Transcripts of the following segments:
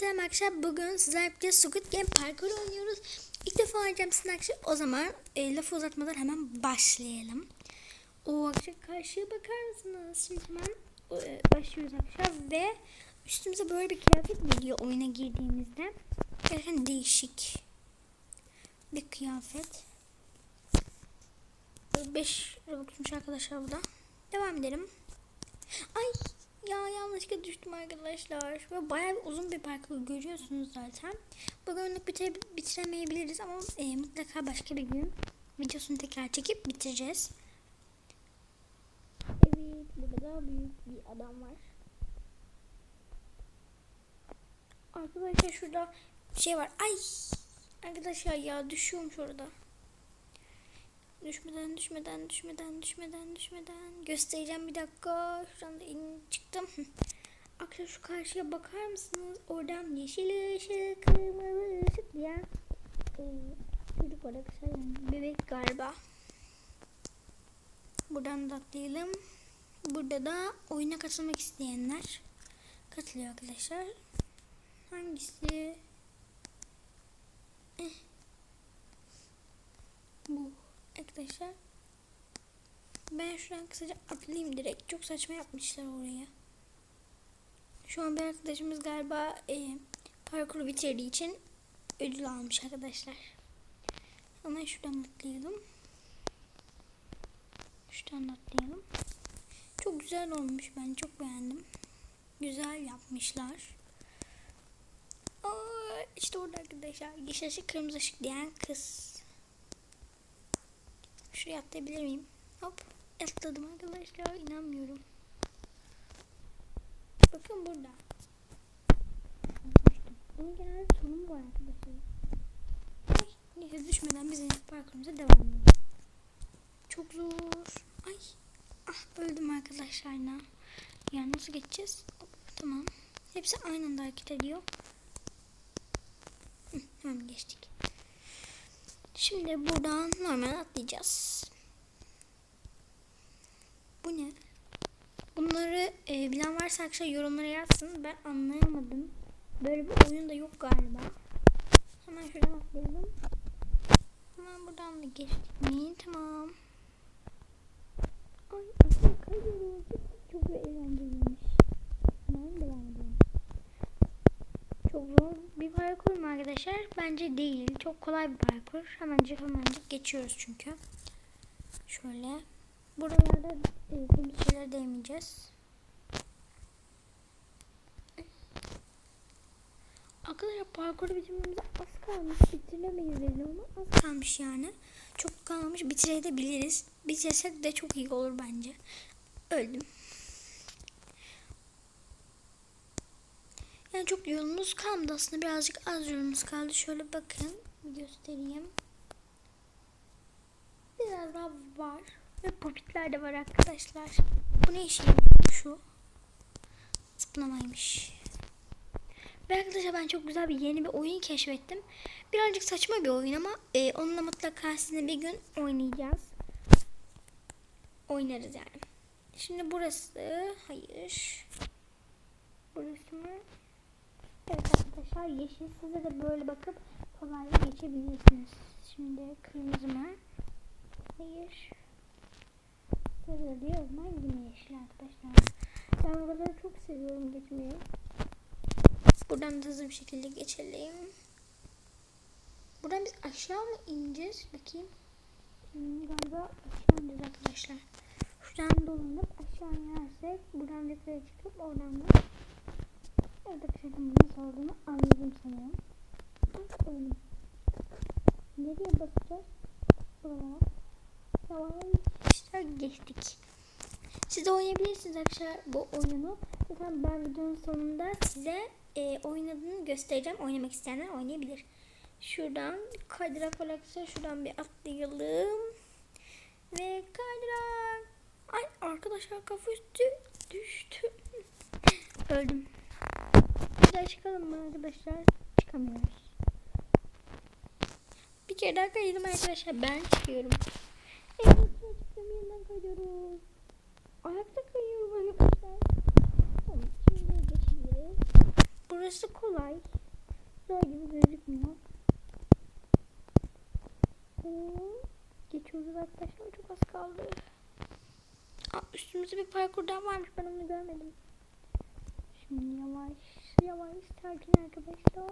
selam arkadaşlar. Bugün sizlerle birlikte Squid Game parkur oynuyoruz. İlk defa oynayacağım sizin arkadaşlar. O zaman e, lafı uzatmadan hemen başlayalım. O arkadaşlar karşıya bakar mısınız? Şimdi hemen e, başlıyoruz arkadaşlar. Ve üstümüze böyle bir kıyafet geliyor oyuna girdiğimizde. Gerçekten değişik bir kıyafet. 5 Robux'muş arkadaşlar bu da. Devam edelim. Ay ya yanlışlıkla düştüm arkadaşlar. Ve bayağı bir uzun bir parkur görüyorsunuz zaten. Bugünlük bitire, bitiremeyebiliriz ama e, mutlaka başka bir gün videosunu tekrar çekip bitireceğiz. Evet burada da büyük bir adam var. Arkadaşlar şurada şey var. Ay arkadaşlar ya düşüyorum şurada. Düşmeden, düşmeden, düşmeden, düşmeden, düşmeden. Göstereceğim bir dakika. Şuradan da in çıktım. Arkadaşlar şu karşıya bakar mısınız? Oradan yeşil ışık, kırmızı ışık diye. Ee, çocuk. Yani bebek galiba. Buradan da atlayalım. Burada da oyuna katılmak isteyenler katılıyor arkadaşlar. Hangisi? Eh. Bu arkadaşlar. Ben şuradan kısaca atlayayım direkt. Çok saçma yapmışlar oraya. Şu an bir arkadaşımız galiba e, parkuru bitirdiği için ödül almış arkadaşlar. Hemen şuradan atlayalım. Şuradan atlayalım. Çok güzel olmuş ben çok beğendim. Güzel yapmışlar. Aa, işte orada arkadaşlar yeşil ışık kırmızı ışık diyen kız. Şuraya atlayabilir miyim? Hop atladım arkadaşlar inanmıyorum. Bakın burada. Bunun genelde sonu var arkadaşlar. Neyse düşmeden biz parkurumuza devam edelim. Çok zor. Ay. Ah öldüm arkadaşlar. Ya Yani nasıl geçeceğiz? Hop, tamam. Hepsi aynı anda hareket ediyor. Hı, hemen geçtik. Şimdi buradan normal atlayacağız. Bu ne? Bunları e, bilen varsa arkadaşlar yorumlara yazsın. Ben anlayamadım. Böyle bir oyun da yok galiba. Hemen şuradan atlayalım. Hemen buradan da geçtik mi? Tamam. Ay aslında kayıyoruz. Çok eğlenceliymiş. Hemen devam. Çok zor bir parkur mu arkadaşlar? Bence değil. Çok kolay bir parkur. Hemencik hemencik geçiyoruz çünkü. Şöyle. Buralarda e, bir şeyler değmeyeceğiz. Arkadaşlar parkuru bitirmemize az kalmış. Bitiremeyiz dedim ama az kalmış yani. Çok kalmamış. Bitirebiliriz. Bitirsek de çok iyi olur bence. Öldüm. Yani çok yolumuz kalmadı aslında. Birazcık az yolumuz kaldı. Şöyle bakın. Göstereyim. Biraz daha var. Ve popitler de var arkadaşlar. Bu ne yarıyor şu? Zıplamaymış. Ve arkadaşlar ben çok güzel bir yeni bir oyun keşfettim. Birazcık saçma bir oyun ama e, onunla mutlaka sizinle bir gün oynayacağız. Oynarız yani. Şimdi burası hayır. Burası mı? Evet arkadaşlar yeşil size de böyle bakıp kolayca geçebilirsiniz. Şimdi kırmızı mı? Hayır. Sarı diyor ama yine yeşil arkadaşlar. Ben buraları çok seviyorum geçmeyi. Buradan da hızlı bir şekilde geçelim. Buradan biz aşağı mı ineceğiz? Bakayım. Hmm, galiba aşağı ineceğiz arkadaşlar. Şuradan dolanıp aşağı inersek buradan yukarı çıkıp oradan da Evet arkadaşlar nasıl olduğunu anladım sanırım. Bak oyunu. Nereye basacağız? Buralara. İşte geçtik. Siz de oynayabilirsiniz arkadaşlar bu oyunu. Zaten ben videonun sonunda size e, oynadığını göstereceğim. Oynamak isteyenler oynayabilir. Şuradan kaydırak olaksa şuradan bir atlayalım. Ve kaydırak. Ay arkadaşlar kafa üstü düştü. Öldüm. Daha çıkalım mı arkadaşlar? Çıkamıyoruz. Bir kere daha kaydım arkadaşlar. Ben çıkıyorum. Evet çıktım yeniden kayıyoruz. Ayakta kayıyoruz arkadaşlar. Tamam şimdi geçebiliriz. Burası kolay. Zor gibi gözükmüyor. Oo, geçiyoruz arkadaşlar. Çok az kaldı. Aa, üstümüzde bir parkur daha varmış. Ben onu görmedim. Şimdi yavaş yavaş sakin arkadaşlar.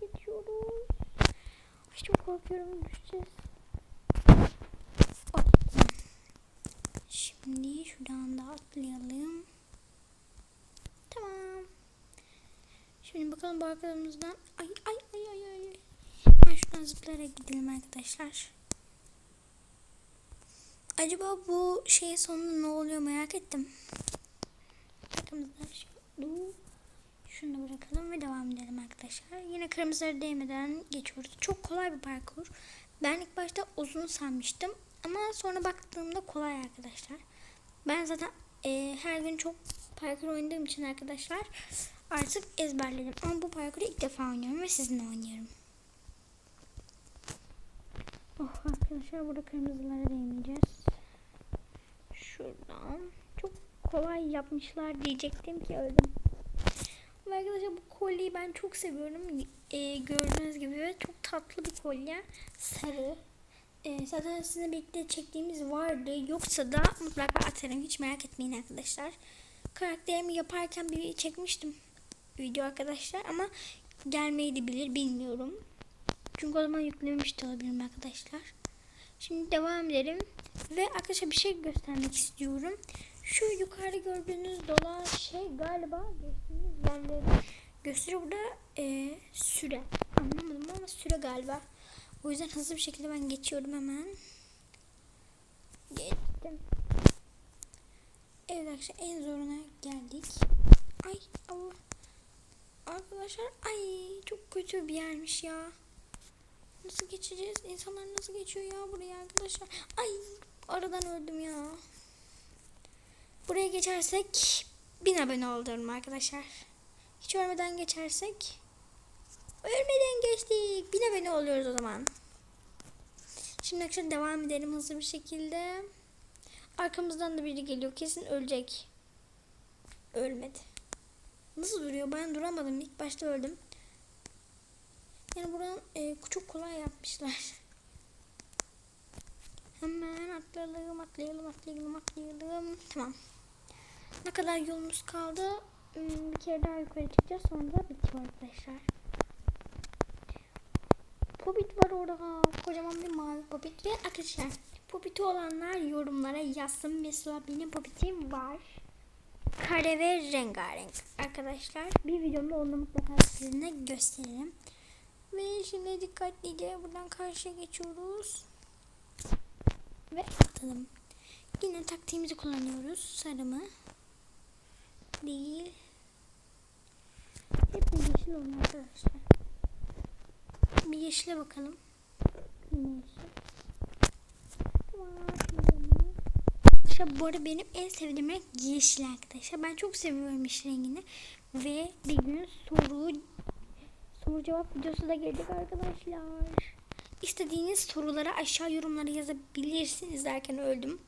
Geçiyoruz. Ay, çok korkuyorum düşeceğiz. Ay. Şimdi şuradan da atlayalım. Tamam. Şimdi bakalım bu arkamızdan. Ay ay ay ay ay. Ben şuradan zıplayarak gidelim arkadaşlar. Acaba bu şey sonunda ne oluyor merak ettim. Arkamızdan şu şunu da bırakalım ve devam edelim arkadaşlar. Yine kırmızıları değmeden geçiyoruz. Çok kolay bir parkur. Ben ilk başta uzun sanmıştım. Ama sonra baktığımda kolay arkadaşlar. Ben zaten e, her gün çok parkur oynadığım için arkadaşlar artık ezberledim. Ama bu parkuru ilk defa oynuyorum ve sizinle oynuyorum. Oh arkadaşlar burada kırmızılara değmeyeceğiz. Şuradan. Çok kolay yapmışlar diyecektim ki öldüm. Ama arkadaşlar bu kolyeyi ben çok seviyorum. Ee, gördüğünüz gibi çok tatlı bir kolye. Sarı. Ee, zaten sizinle birlikte çektiğimiz vardı. Yoksa da mutlaka atarım. Hiç merak etmeyin arkadaşlar. Karakterimi yaparken bir çekmiştim video arkadaşlar. Ama gelmeyi de bilir bilmiyorum. Çünkü o zaman yüklememiş de olabilirim arkadaşlar. Şimdi devam edelim. Ve arkadaşlar bir şey göstermek istiyorum. Şu yukarıda gördüğünüz dolan şey galiba geçtiğimiz yerleri gösteriyor. Burada e, süre. Anlamadım ama süre galiba. O yüzden hızlı bir şekilde ben geçiyorum hemen. Geçtim. Evet arkadaşlar en zoruna geldik. Ay Allah. Arkadaşlar ay çok kötü bir yermiş ya. Nasıl geçeceğiz? İnsanlar nasıl geçiyor ya buraya arkadaşlar? Ay aradan öldüm ya. Buraya geçersek bin abone olurum arkadaşlar. Hiç ölmeden geçersek ölmeden geçtik. Bin abone oluyoruz o zaman. Şimdi akşam devam edelim hızlı bir şekilde. Arkamızdan da biri geliyor. Kesin ölecek. Ölmedi. Nasıl duruyor? Ben duramadım. İlk başta öldüm. Yani buranın e, çok kolay yapmışlar. Hemen atlayalım, atlayalım, atlayalım, atlayalım. Tamam. Ne kadar yolumuz kaldı? Hmm, bir kere daha yukarı çıkacağız. Sonra bitiyor arkadaşlar. Popit var orada. Kocaman bir mavi popit. Ve arkadaşlar popiti olanlar yorumlara yazsın. Mesela benim popitim var. Kare ve rengarenk. Arkadaşlar bir videomda onu mutlaka sizinle gösteririm. Ve şimdi dikkatlice buradan karşıya geçiyoruz. Ve atalım. Yine taktiğimizi kullanıyoruz. Sarı mı? Değil. Hep bir yeşil olun arkadaşlar. Bir yeşile bakalım. Yeşil. Arkadaşlar bu arada benim en sevdiğim renk yeşil arkadaşlar. Ben çok seviyorum yeşil rengini. Ve bir gün soru soru cevap videosu da gelecek arkadaşlar. İstediğiniz soruları aşağı yorumlara yazabilirsiniz derken öldüm.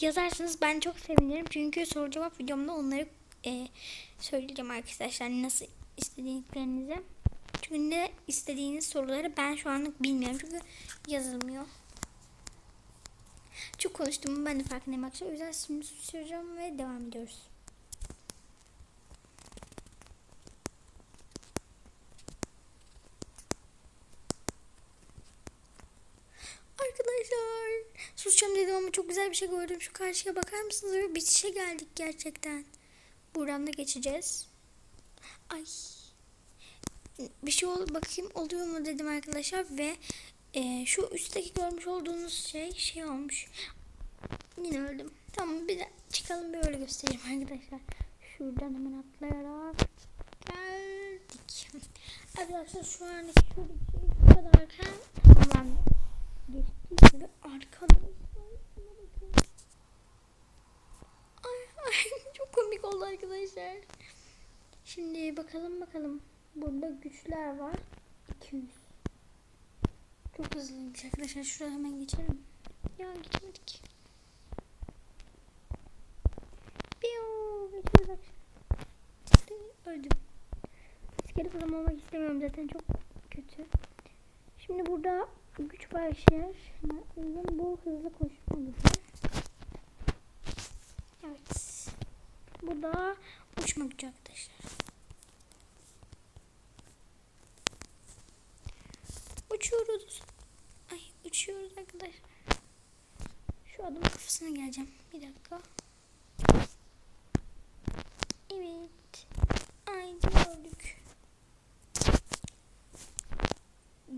Yazarsanız ben çok sevinirim. Çünkü soru cevap videomda onları e, söyleyeceğim arkadaşlar. Nasıl istediklerinizi. Çünkü ne istediğiniz soruları ben şu anlık bilmiyorum. Çünkü yazılmıyor. Çok konuştum ben de farkındayım arkadaşlar. O yüzden şimdi susuyorum ve devam ediyoruz. Arkadaşlar susacağım dedim ama çok güzel bir şey gördüm. Şu karşıya bakar mısınız? Ve bitişe geldik gerçekten. Buradan da geçeceğiz. Ay. Bir şey ol bakayım oluyor mu dedim arkadaşlar ve e, şu üstteki görmüş olduğunuz şey şey olmuş. Yine öldüm. Tamam bir de çıkalım böyle göstereyim arkadaşlar. Şuradan hemen atlayarak geldik. Arkadaşlar şu andaki şuradaki şey bu kadarken tamamlandı. Geçtik ve arkadaşlar şuna bakın. Ay, ay komik oldu arkadaşlar. Şimdi bakalım bakalım. Burada güçler var. 200. Çok hızlıymış arkadaşlar. Şuraya hemen geçelim. Ya. Piu, geçiyoruz arkadaşlar. Öldüm. iskelet adam olmak istemiyorum zaten çok kötü. Şimdi burada güç paylaşır. Bizim bu hızlı koşma. Evet. Bu da uçma gücü arkadaşlar. Uçuyoruz. Ay uçuyoruz arkadaşlar. Şu adamın kafasına geleceğim. Bir dakika. Evet. Ay gördük.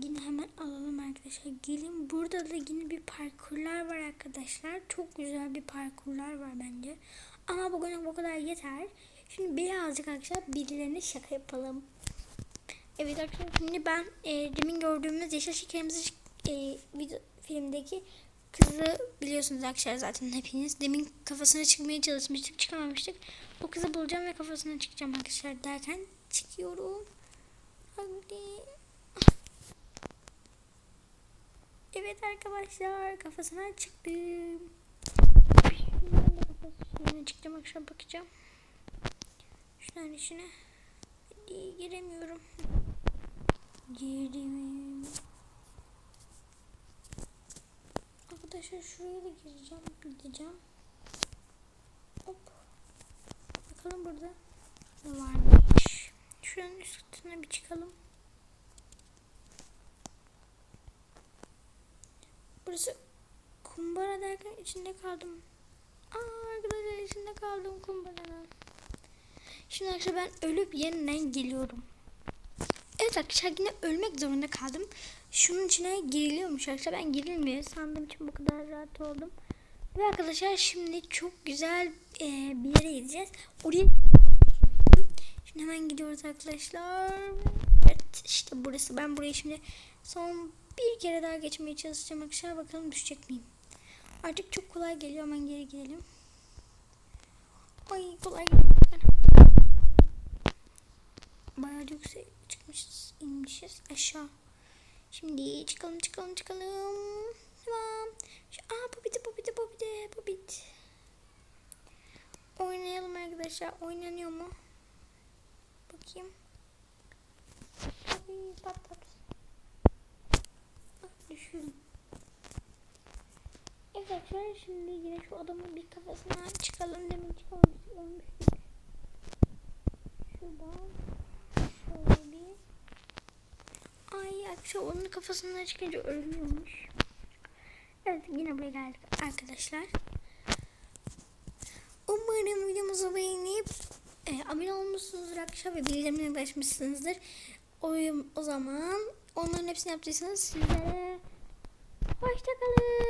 Yine hemen alalım arkadaşlar. Gelin burada da yine bir parkurlar var arkadaşlar. Çok güzel bir parkurlar var bence. Ama bugün bu kadar yeter. Şimdi birazcık arkadaşlar birilerine şaka yapalım. Evet arkadaşlar şimdi ben e, demin gördüğümüz Yaşar Şekerimizi e, video, filmdeki kızı biliyorsunuz arkadaşlar zaten hepiniz. Demin kafasına çıkmaya çalışmıştık çıkamamıştık. O kızı bulacağım ve kafasına çıkacağım arkadaşlar derken çıkıyorum. Hadi. Evet arkadaşlar kafasına çıktım. Şimdi çıkacağım arkadaşlar bakacağım. Şunların içine. Hadi giremiyorum. Girdim. Arkadaşlar şuraya da gireceğim. Gideceğim. Hop. Bakalım burada ne varmış. Şuranın üstüne bir çıkalım. Burası kumbara derken içinde kaldım. Aa arkadaşlar içinde kaldım kumbaranın. Şimdi arkadaşlar ben ölüp yeniden geliyorum. Evet arkadaşlar yine ölmek zorunda kaldım. Şunun içine giriliyormuş arkadaşlar. Ben girilmiyor sandığım için bu kadar rahat oldum. Ve arkadaşlar şimdi çok güzel e, bir yere gideceğiz. Oraya Şimdi hemen gidiyoruz arkadaşlar. Evet işte burası. Ben burayı şimdi son bir kere daha geçmeye çalışacağım arkadaşlar. Bakalım düşecek miyim? Artık çok kolay geliyor. Hemen geri gidelim. Ay kolay geliyor. Bayağı yüksek çıkmışız, inmişiz aşağı. Şimdi çıkalım, çıkalım, çıkalım. Tamam. Şu, aa bu bitti, bu bitti. Oynayalım arkadaşlar. Oynanıyor mu? Bakayım. Ay pat pat. Düşürdüm. Arkadaşlar şimdi yine şu adamın bir kafasına çıkalım. Demin çıkamamıştık, ölmüştük. Şuradan şöyle bir. Ay arkadaşlar onun kafasından çıkınca ölüyormuş. Evet yine buraya geldik arkadaşlar. Umarım videomuzu beğenip e, abone olmuşsunuzdur arkadaşlar ve bildirimlerine ulaşmışsınızdır. O, o zaman onların hepsini yaptıysanız sizlere hoşçakalın.